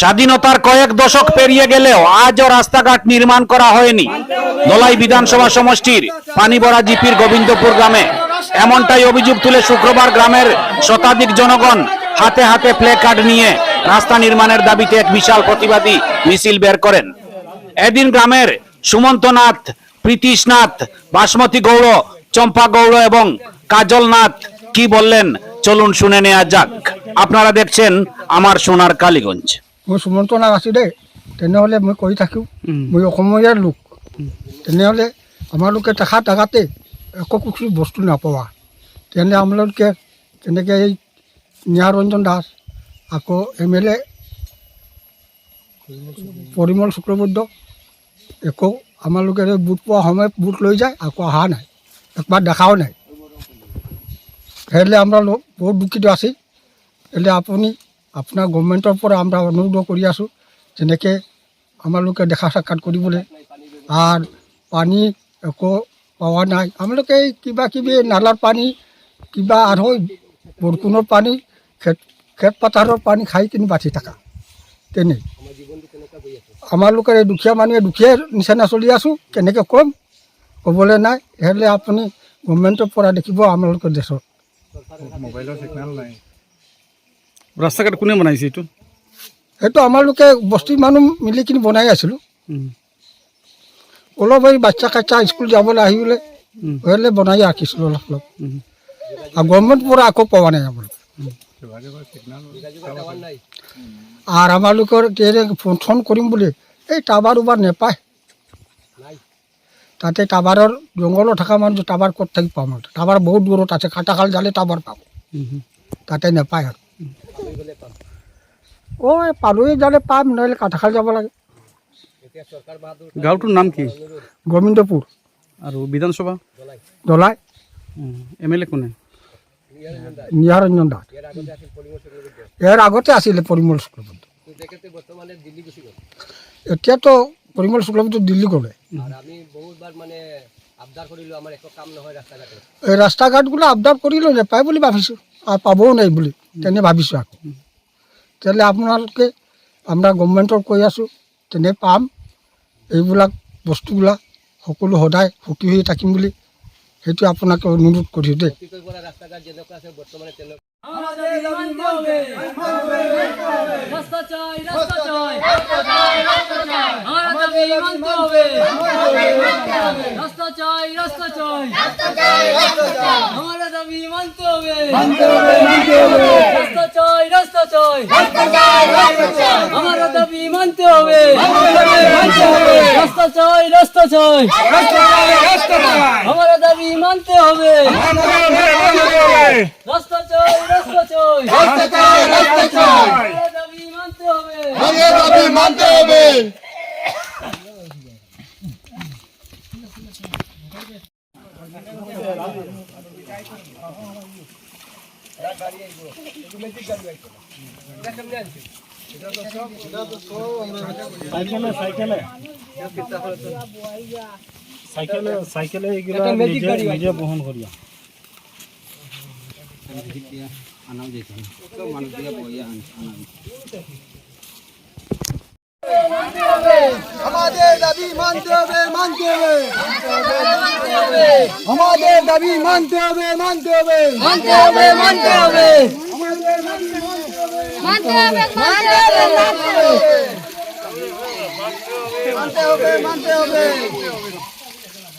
স্বাধীনতার কয়েক দশক পেরিয়ে গেলেও আজও রাস্তাঘাট নির্মাণ করা হয়নি। দলাই বিধানসভা সমষ্টির পানিবড়া জিপির গোবিন্দপুর গ্রামে। এমনটাই অভিযোগ তুলে শুক্রবার গ্রামের শতাধিক জনগণ হাতে হাতে প্লে কার্ড নিয়ে রাস্তা নির্মাণের দাবিতে এক বিশাল প্রতিবাদী মিছিল বের করেন। এদিন গ্রামের সুমন্তনাথ, প্রীতিশনাথ, বাসমতি গৌড়, চম্পা গৌড় এবং কাজলনাথ কি বললেন? চলুন শুনে নেওয়া যাক। আপনারা দেখছেন আমার সোনার কালীগঞ্জ। মই সুমন্ত নাগ আছোঁ দেই তেনেহ'লে মই কৈ থাকিম মই অসমীয়াৰ লোক। তেনেহ'লে আমালোকে দেখা টাকাতে একো কিছু বস্তু নাপাৱা। তেনে আমালোকে তেনেকৈ এই নিহাৰঞ্জন দাস আকৌ এম এল এ পৰিমল শুক্ৰবৈদ্য একো আমালোকে বুট পোৱা সময়ত বুট লৈ যায় আকৌ অহা নাই একবাৰ দেখাও নাই। সেইলে আমাৰ বহুত দুঃখিত আছি। এলে আপুনি আপোনাৰ গভৰ্ণমেণ্টৰ পৰা আমরা অনুৰোধ কৰি আছোঁ, যেনেকৈ আমালোকে দেখা সাক্ষাৎ কৰিবলৈ। আর পানী একো পোৱা নাই। আমালোকে এই কিবা কিবি নালাৰ পানী, কিবা আৰু বৰষুণৰ পানী, খেত খেত পথাৰৰ পানী খাই কিনি বাচি থকা। তেনে। আমালোকে এই দুখীয়া মানুহে দুখীয়া নিচিনা চলি আছোঁ, কেনেকৈ ক'ম? ক'বলৈ নাই। সেইলে আপুনি গভৰ্ণমেণ্টৰ পৰা দেখিব আমালোকৰ দেশত ৰাস্তা ঘাট কোনে বনাইছে এইটো? সেইটো আমালোকে বস্তিৰ মানুহ মিলি কিনি বনাই আছিলোঁ। অলপ এই বাচ্চা কাচ্চা স্কুল যাবলৈ আহিবলৈ সেইলে বনাই ৰাখিছিলোঁ অলপ অলপ। আৰু গভৰ্ণমেণ্ট পৰা আকৌ পোৱা নাই আমালোকে আৰু আমালোকৰ ফোন চোন কৰিম বুলি এই টাৱাৰ উবাৰ নেপায়। তাতে টাৱাৰৰ জংঘলত থকা মানুহ টাৱাৰ ক'ত থাকি পাম টাৱাৰ বহুত দূৰত আছে কাটাখাল জালে টাৱাৰ পাব। তাতে নেপায় আৰু। অঁ এই পালৈ জালে পাম নহ'লে কাটাখাল যাব লাগে। গাঁওটোৰ নাম কি? গোবিন্দপুৰ আৰু বিধানসভা? দলাই। এম এল এ কোনে? নিহাৰঞ্জন দাস ইয়াৰ আগতে আছিলে পৰিমল শুক্লবৈদ্য এতিয়াতো পৰিমল শুক্লবৈদ্য দিল্লী গ'লে। এই ৰাস্তা ঘাটগুলো আবদাৰ কৰিলোঁ নেপায় বুলি ভাবিছোঁ আৰু পাবও নাই বুলি তেনে ভাবিছোঁ আকৌ। তেতিয়াহ'লে আপোনালোকে আমরা গভৰ্ণমেণ্টক কৈ আছোঁ, তেনে পাম। এইবিলাক বস্তুবিলাক সকলো সদায় সুখী হৈ থাকিম বুলি সেইটো আপোনাকে অনুৰোধ কৰিছোঁ দেই। রাস্তা চাই রাস্তা চাই রাস্তা চাই রাস্তা চাই মানতে হবে। আমার দাবি মানতে হবে। মানতে হবে। সাইকেলে সাইকেলে সাইকেলে সাইকেলে এগুলা নিজে নিজে বহন করিয়া। আনাও যেতে মানুষ দিয়ে বইয়া আনা আমাদের দাবি মানতে হবে মানতে হবে। মানতে হবে মানতে হবে। মানতে হবে মানতে হবে। মানতে হবে মানতে হবে মানতে হবে।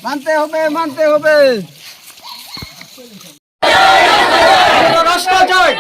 মানতে হবে মানতে হবে। মানতে হবে রাষ্ট্র জয়